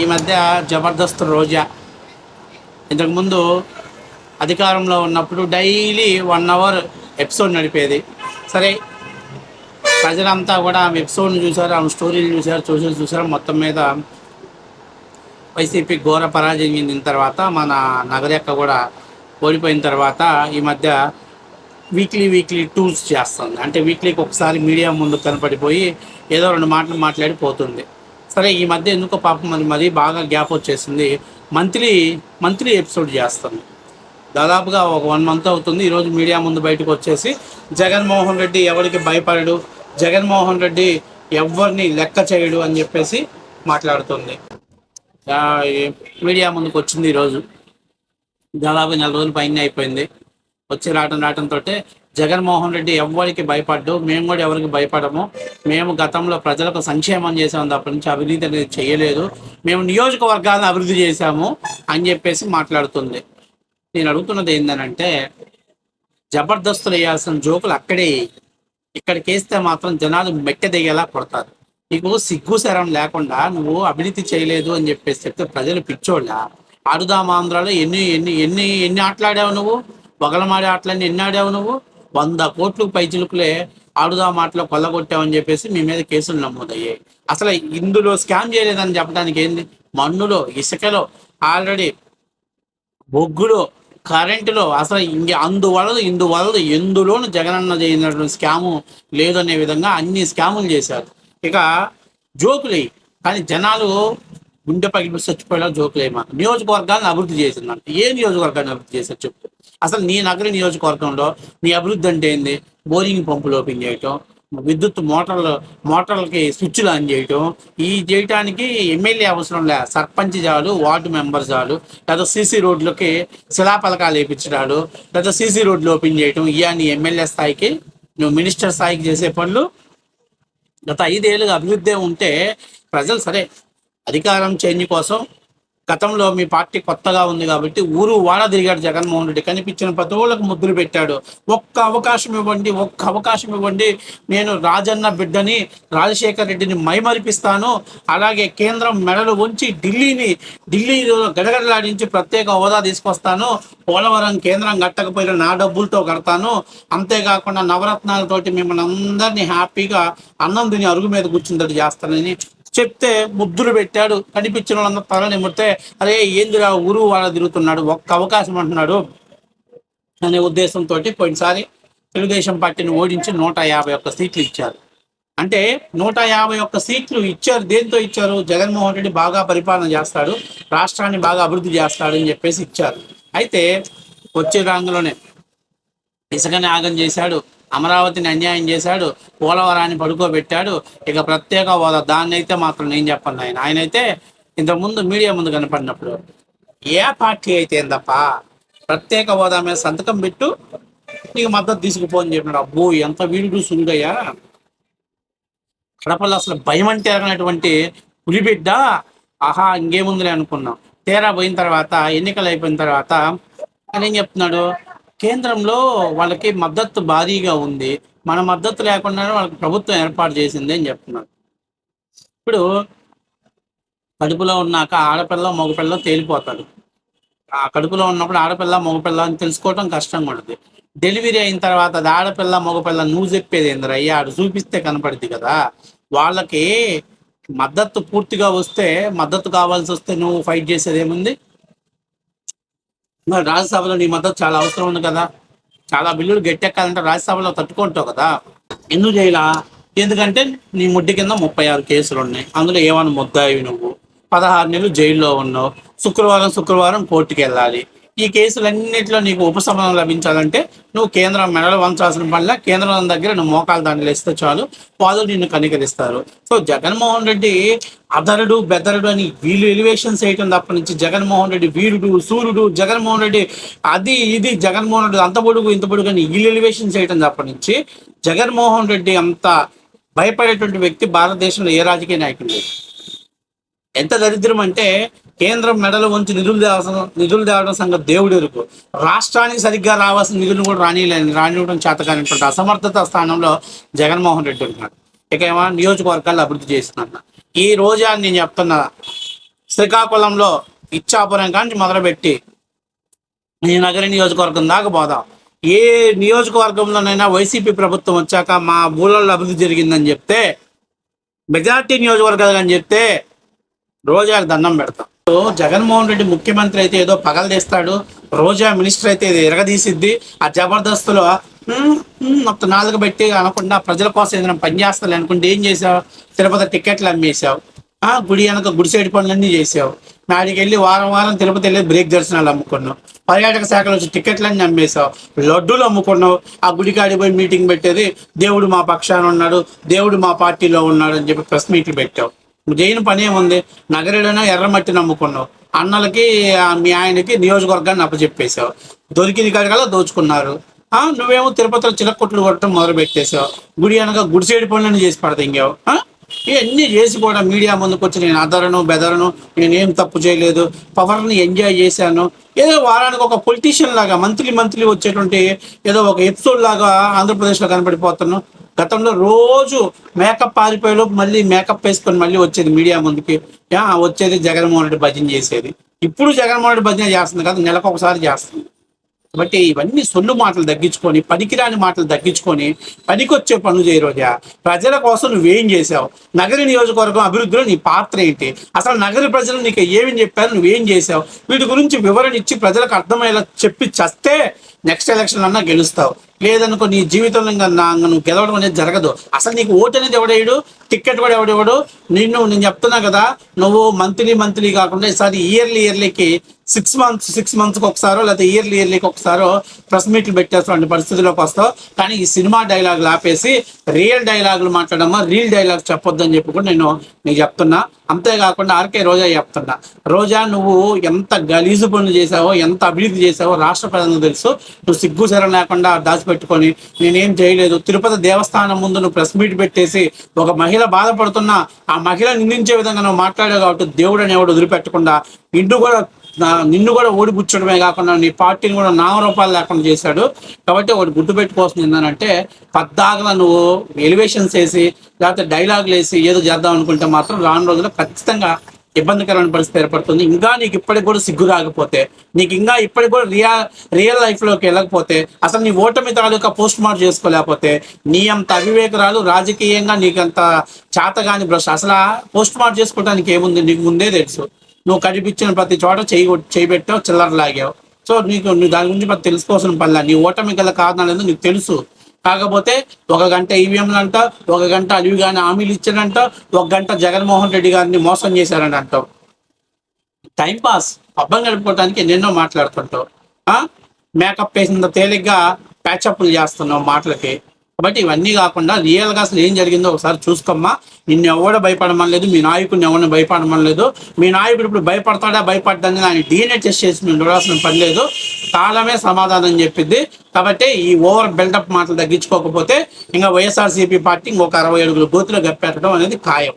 ఈ మధ్య జబర్దస్త్ రోజా. ఇంతకుముందు అధికారంలో ఉన్నప్పుడు డైలీ వన్ అవర్ ఎపిసోడ్ నడిపేది. సరే ప్రజలంతా కూడా ఆమె ఎపిసోడ్ని చూశారు ఆమె స్టోరీని చూశారు చూసి చూసారు మొత్తం మీద వైసీపీ ఘోర పరాజయం చెందిన తర్వాత మన నగరక్క కూడా ఓడిపోయిన తర్వాత ఈ మధ్య వీక్లీ వీక్లీ టూర్స్ చేస్తుంది. అంటే వీక్లీకి ఒకసారి మీడియా ముందు కనపడిపోయి ఏదో రెండు మాటలు మాట్లాడి పోతుంది. సరే ఈ మధ్య ఎందుకో పాపం మరి మరీ బాగా గ్యాప్ వచ్చేసింది. మంత్లీ మంత్లీ ఎపిసోడ్ చేస్తాను. దాదాపుగా ఒక వన్ మంత్ అవుతుంది. ఈరోజు మీడియా ముందు బయటకు వచ్చేసి జగన్మోహన్ రెడ్డి ఎవరికి భయపడడు జగన్మోహన్ రెడ్డి ఎవరిని లెక్క చేయడు అని చెప్పేసి మాట్లాడుతుంది. మీడియా ముందుకు వచ్చింది ఈరోజు దాదాపు నెల రోజుల పైన అయిపోయింది. వచ్చి రావటం రావటంతో జగన్మోహన్ రెడ్డి ఎవరికి భయపడ్డు మేము కూడా ఎవరికి భయపడము. మేము గతంలో ప్రజలకు సంక్షేమం చేసాము తప్ప నుంచి అవినీతి అనేది చేయలేదు. మేము నియోజకవర్గాన్ని అభివృద్ధి చేశాము అని చెప్పేసి మాట్లాడుతుంది. నేను అడుగుతున్నది ఏంటంటే జబర్దస్తులు వేయాల్సిన జోకులు అక్కడే ఇక్కడికి వేస్తే మాత్రం జనాలు మెట్టె దిగేలా కొడతారు. నీకు సిగ్గు శరం లేకుండా నువ్వు అభివృద్ధి చేయలేదు అని చెప్పేసి చెప్తే ప్రజలు పిచ్చోళ్ళ? ఆడుదాం ఎన్ని ఎన్ని ఎన్ని ఎన్ని ఆటలాడావు నువ్వు? బగలమాడే ఆటలన్నీ ఎన్ని ఆడావు నువ్వు? వంద కోట్లు పైచిలుకులే ఆడుదా మాటలో కొల్లగొట్టామని చెప్పేసి మీ మీద కేసులు నమోదయ్యాయి. అసలు ఇందులో స్కామ్ చేయలేదని చెప్పడానికి ఏంది? మన్నులో ఇసుకలో ఆల్రెడీ బొగ్గులో కరెంటులో అసలు ఇంక అందువలదు ఇందువలదు ఎందులోనూ జగనన్న చేయనటువంటి స్కాము లేదనే విధంగా అన్ని స్కాములు చేశారు. ఇక జోకులు కానీ జనాలు గుండె పగిలి చచ్చిపోయేలా జోకులేమా నియోజకవర్గాలను అభివృద్ధి చేసిందంట. ఏ నియోజకవర్గాన్ని అభివృద్ధి చేశారు చెప్పు. అసలు నీ నగర నియోజకవర్గంలో నీ అభివృద్ధి అంటే ఏంది? బోరింగ్ పంపులు ఓపెన్ చేయటం విద్యుత్ మోటార్లు మోటార్లకి స్విచ్లు ఆన్ చేయటం ఈ చేయటానికి ఎమ్మెల్యే అవసరం లే. సర్పంచ్ చాలు వార్డు మెంబర్ చాలు లేదా సీసీ రోడ్లకి శిలాపలకాలు వేయించడాలు లేదా సీసీ రోడ్లు ఓపెన్ చేయటం ఇవన్నీ నీ ఎమ్మెల్యే స్థాయికి నువ్వు మినిస్టర్ స్థాయికి చేసే పనులు. గత ఐదేళ్ళుగా అభివృద్ధి ఉంటే ప్రజలు సరే అధికారం చేంజ్ కోసం గతంలో మీ పార్టీ కొత్తగా ఉంది కాబట్టి ఊరు వాడ తిరిగాడు జగన్మోహన్ రెడ్డి. కనిపించిన పదవులకు ముద్దులు పెట్టాడు. ఒక్క అవకాశం ఇవ్వండి ఒక్క అవకాశం ఇవ్వండి. నేను రాజన్న బిడ్డని రాజశేఖర్ రెడ్డిని మైమరిపిస్తాను. అలాగే కేంద్రం మెడలు ఉంచి ఢిల్లీని ఢిల్లీలో గడగడలాడించి ప్రత్యేక హోదా తీసుకొస్తాను. పోలవరం కేంద్రం కట్టకపోయిన నా డబ్బులతో కడతాను. అంతేకాకుండా నవరత్నాలతోటి మిమ్మల్ని అందరినీ హ్యాపీగా అన్నం తిని అరుగు మీద కూర్చుందట్టు చేస్తానని చెప్తే ముద్దులు పెట్టాడు కనిపించిన వాళ్ళందరూ తల నిమిడితే అరే ఏందిరా ఊరు వాళ్ళ తిరుగుతున్నాడు ఒక్క అవకాశం అంటున్నాడు అనే ఉద్దేశంతో పోయినసారి తెలుగుదేశం పార్టీని ఓడించి నూట యాభై ఒక్క సీట్లు ఇచ్చారు. అంటే నూట యాభై ఒక్క సీట్లు ఇచ్చారు దేంతో ఇచ్చారు? జగన్మోహన్ రెడ్డి బాగా పరిపాలన చేస్తాడు రాష్ట్రాన్ని బాగా అభివృద్ధి చేస్తాడు అని చెప్పేసి ఇచ్చారు. అయితే వచ్చే రంగంలోనే ఇసుకని ఆగం చేశాడు అమరావతిని అన్యాయం చేశాడు పోలవరాన్ని పడుకోబెట్టాడు. ఇక ప్రత్యేక హోదా దాన్ని అయితే మాత్రం నేను చెప్పను ఆయన ఆయన అయితే ఇంతకుముందు మీడియా ముందు కనపడినప్పుడు ఏ పార్టీ అయితే ఏందప్ప ప్రత్యేక హోదా మీద సంతకం పెట్టు నీకు మద్దతు తీసుకుపోని చెప్పినాడు. అబ్బో ఎంత వీడు సుంగయ్యా కడపలో అసలు భయం అంటే ఎరగనటువంటి పులిబిడ్డ. ఆహా ఇంకేముందిలే అనుకున్నాం. తీరా పోయిన తర్వాత ఎన్నికలు అయిపోయిన తర్వాత ఆయన ఏం చెప్తున్నాడు? కేంద్రంలో వాళ్ళకి మద్దతు భారీగా ఉంది. మన మద్దతు లేకుండానే వాళ్ళకి ప్రభుత్వం ఏర్పాటు చేసింది అని చెప్తున్నారు. ఇప్పుడు కడుపులో ఉన్నాక ఆడపిల్ల మగపిల్ల తేలిపోతాడు ఆ కడుపులో ఉన్నప్పుడు ఆడపిల్ల మగపిల్ల అని తెలుసుకోవడం కష్టంగా ఉంటుంది డెలివరీ అయిన తర్వాత అది ఆడపిల్ల మగపిల్ల నువ్వు చెప్పేది ఏందిరా? అయ్యా ఆడు చూపిస్తే కనపడుద్ది కదా. వాళ్ళకి మద్దతు పూర్తిగా వస్తే మద్దతు కావాల్సి వస్తే నువ్వు ఫైట్ చేసేది ఏముంది? మరి రాజ్యసభలో నీ మద్దతు చాలా అవసరం ఉంది కదా. చాలా బిల్లులు గట్టెక్కాలంటే రాజ్యసభలో తట్టుకుంటావు కదా. ఎందుకు చేయలా? ఎందుకంటే నీ ముడ్డి కింద ముప్పై ఆరు కేసులు ఉన్నాయి. అందులో ఏమైనా ముద్దాయి నువ్వు? పదహారు నెలలు జైల్లో ఉన్నావు. శుక్రవారం శుక్రవారం కోర్టుకి వెళ్ళాలి ఈ కేసులన్నింటిలో నీకు ఉపశమనం లభించాలంటే నువ్వు కేంద్రం మెడలు వంచాల్సిన పనిలా కేంద్రం దగ్గర నువ్వు మోకాలు దండలు ఇస్తే చాలు. వాళ్ళు నిన్ను కనికరిస్తారు. సో జగన్మోహన్ రెడ్డి అదరుడు బెదరుడు అని వీళ్ళు ఎలివేషన్స్ వేయటం తప్ప నుంచి జగన్మోహన్ రెడ్డి వీరుడు సూర్యుడు జగన్మోహన్ రెడ్డి అది ఇది జగన్మోహన్ రెడ్డి అంత పొడుగు ఇంత పొడుగు అని వీళ్ళు ఎలివేషన్స్ చేయటం తప్ప నుంచి జగన్మోహన్ రెడ్డి అంత భయపడేటువంటి వ్యక్తి భారతదేశంలో ఏ రాజకీయ నాయకుడు ఎంత దరిద్రం అంటే కేంద్రం మెడలు వంచి నిధులు తేవాల్సిన నిధులు తేవడం సంగతి దేవుడు ఎరుకు రాష్ట్రానికి సరిగ్గా రావాల్సిన నిధులను కూడా రానిలేని రానివ్వడం చేతకానిటువంటి అసమర్థత స్థానంలో జగన్మోహన్ రెడ్డి ఉన్నాడు. ఇక ఏమో నియోజకవర్గాలు అభివృద్ధి చేస్తున్నా ఈ రోజా నేను చెప్తున్నా శ్రీకాకుళంలో ఇచ్చాపురం కానీ మొదలుపెట్టి ఈ నగర నియోజకవర్గం దాకా పోదాం. ఏ నియోజకవర్గంలోనైనా వైసీపీ ప్రభుత్వం వచ్చాక మా ఊళ్ళల్లో అభివృద్ధి జరిగిందని చెప్తే మెజార్టీ నియోజకవర్గాలు అని చెప్తే రోజాకి దండం పెడతాం. జగన్మోహన్ రెడ్డి ముఖ్యమంత్రి అయితే ఏదో పగలు తీస్తాడు రోజా మినిస్టర్ అయితే ఎరగదీసిద్ది ఆ జబర్దస్తులో మొత్తం నాలుగు పెట్టి అనకుండా ప్రజల కోసం ఏదైనా పని చేస్తాను అనుకుంటే ఏం చేసావు తిరుపతి టికెట్లు అమ్మేశావు. ఆ గుడి వెనక గుడిసేటి పనులన్నీ చేసావు నాడికి వెళ్ళి వారం వారం తిరుపతి వెళ్ళి బ్రేక్ దర్శనాలు అమ్ముకున్నావు. పర్యాటక శాఖలో వచ్చి టికెట్లన్నీ అమ్మేశావు. లడ్డూలు అమ్ముకున్నావు. ఆ గుడికాడి పోయి మీటింగ్ పెట్టేది దేవుడు మా పక్షాన ఉన్నాడు దేవుడు మా పార్టీలో ఉన్నాడు అని చెప్పి ప్రెస్ మీట్లు పెట్టావు. నువ్వు చేయని పని ఏముంది? నగరుడైనా ఎర్రమట్టి నమ్ముకున్నావు. అన్నలకి మీ ఆయనకి నియోజకవర్గాన్ని అప్పచెప్పేశావు. దొరికింది కాడికల్లా దోచుకున్నారు. ఆ నువ్వేమో తిరుపతిలో చిలకొట్లు కొట్టడం మొదలు పెట్టేశావు గుడి అనగా గుడిసేడి పనులను చేసి పడదింగావు ఇవన్నీ చేసి కూడా మీడియా ముందుకు వచ్చి నేను అదరను బెదరను నేనేం తప్పు చేయలేదు పవర్ని ఎంజాయ్ చేశాను. ఏదో వారానికి ఒక పొలిటీషియన్ లాగా మంత్లీ మంత్లీ వచ్చేటువంటి ఏదో ఒక ఎపిసోడ్ లాగా ఆంధ్రప్రదేశ్లో కనపడిపోతున్నాను గతంలో రోజు మేకప్ పారిపోయేలోపు మళ్ళీ మేకప్ వేసుకొని మళ్ళీ వచ్చేది మీడియా ముందుకి. వచ్చేది జగన్మోహన్ రెడ్డి భజన చేసేది. ఇప్పుడు జగన్మోహన్ రెడ్డి భజన చేస్తుంది కదా నెలకు ఒకసారి చేస్తుంది. కాబట్టి ఇవన్నీ సొల్లు మాటలు తగ్గించుకొని పనికిరాని మాటలు తగ్గించుకొని పనికొచ్చే పనులు చేయ రోజా. ప్రజల కోసం నువ్వేం చేసావు నగర నియోజకవర్గం అభివృద్ధిలో నీ పాత్ర ఏంటి? అసలు నగర ప్రజలు నీకు ఏమేం చెప్పారు? నువ్వేం చేసావు వీటి గురించి వివరణ ఇచ్చి ప్రజలకు అర్థమయ్యేలా చెప్పి చస్తే నెక్స్ట్ ఎలక్షన్ అన్నా గెలుస్తావు. లేదనుకో నీ జీవితంలో ఇంకా నా- నువ్వు గెలవడం అనేది జరగదు. అసలు నీకు ఓటు అనేది ఎవడేయడు టికెట్ కూడా ఎవడేవాడు నిన్ను నేను చెప్తున్నా కదా నువ్వు మంత్లీ మంత్లీ కాకుండా ఈసారి ఇయర్లీ ఇయర్లీకి సిక్స్ మంత్స్ సిక్స్ మంత్స్కి ఒకసారో లేకపోతే ఇయర్లీ ఇయర్లీకి ఒకసారో ప్రెస్ మీట్లు పెట్టేటువంటి పరిస్థితిలోకి వస్తావు కానీ ఈ సినిమా డైలాగులు ఆపేసి రియల్ డైలాగులు మాట్లాడమ్మా రియల్ డైలాగ్ చెప్పొద్దని చెప్పి కూడా నేను నీకు చెప్తున్నా. అంతేకాకుండా ఆర్కే రోజా చెప్తున్నా. రోజా నువ్వు ఎంత గలీజు పనులు చేసావో ఎంత అభివృద్ధి చేసావో రాష్ట్ర ప్రజలకు తెలుసు. నువ్వు సిగ్గు శరం లేకుండా దాచిపెట్టుకొని నేనేం చేయలేదు. తిరుపతి దేవస్థానం ముందు నువ్వు ప్రెస్ మీట్ పెట్టేసి ఒక మహిళ బాధపడుతున్నా ఆ మహిళ నిందించే విధంగా నువ్వు మాట్లాడావు కాబట్టి దేవుడు అనేవాడు వదిలిపెట్టకుండా ఇంటూ కూడా నా- నిన్ను కూడా ఓడిపుచ్చడమే కాకుండా నీ పార్టీని కూడా నామరూపాలు లేకుండా చేశాడు. కాబట్టి ఒకటి గుర్తుపెట్టుకోవాల్సింది ఏంటంటే పద్దాకలా నువ్వు ఎలివేషన్స్ వేసి లేకపోతే డైలాగులు వేసి ఏదో చేద్దాం అనుకుంటే మాత్రం రాను రోజుల్లో ఖచ్చితంగా ఇబ్బందికరమైన పరిస్థితి ఏర్పడుతుంది. ఇంకా నీకు ఇప్పటికి కూడా సిగ్గు రాకపోతే నీకు ఇంకా ఇప్పటికి కూడా రియల్ రియల్ లైఫ్లోకి వెళ్ళకపోతే అసలు నీ ఓటమి తాలూకా పోస్ట్ మార్క్ చేసుకోలేకపోతే నీ అంత అవివేకరాలు రాజకీయంగా నీకు అంత చేతగాని బ్రష్ అసలు పోస్ట్ మార్క్ చేసుకోవడానికి ఏముంది? నీకు ముందే తెలుసు. నువ్వు కనిపించిన ప్రతి చోట చేయి చేయబెట్టావు చిల్లర లాగావు. సో నీకు నువ్వు దాని గురించి మరి తెలుసుకోవాల్సిన పనిలా నీ ఓటమి గల కారణాలు నీకు తెలుసు. కాకపోతే ఒక గంట ఈవీఎంలు అంట ఒక గంట అలివి గాని హామీలు ఇచ్చారంట ఒక గంట జగన్మోహన్ రెడ్డి గారిని మోసం చేశారని అంటావు. టైంపాస్ పబ్బం గడుపుకోవడానికి ఎన్నెన్నో మాట్లాడుతుంటావు. మేకప్ వేసినంత తేలిగ్గా ప్యాచప్లు చేస్తున్నావు మాటలకి. కాబట్టి ఇవన్నీ కాకుండా రియల్గా అసలు ఏం జరిగిందో ఒకసారి చూసుకోమ్మా. నిన్ను ఎవడో భయపడమని లేదు మీ నాయకుడిని ఎవరిని భయపడమని లేదు మీ నాయకుడు ఇప్పుడు భయపడతాడా భయపడ్డాన్ని ఆయన డిఎన్ఏ టెస్ట్ చేసి మేము చూడాల్సిన పని లేదు కాలమే సమాధానం చెప్పిద్ది కాబట్టి ఈ ఓవర్ బిల్డప్ మాటలు తగ్గించుకోకపోతే ఇంకా వైఎస్ఆర్సీపీ పార్టీ ఇంకొక అరవై అడుగుల బూతులు గప్పెట్టడం అనేది ఖాయం.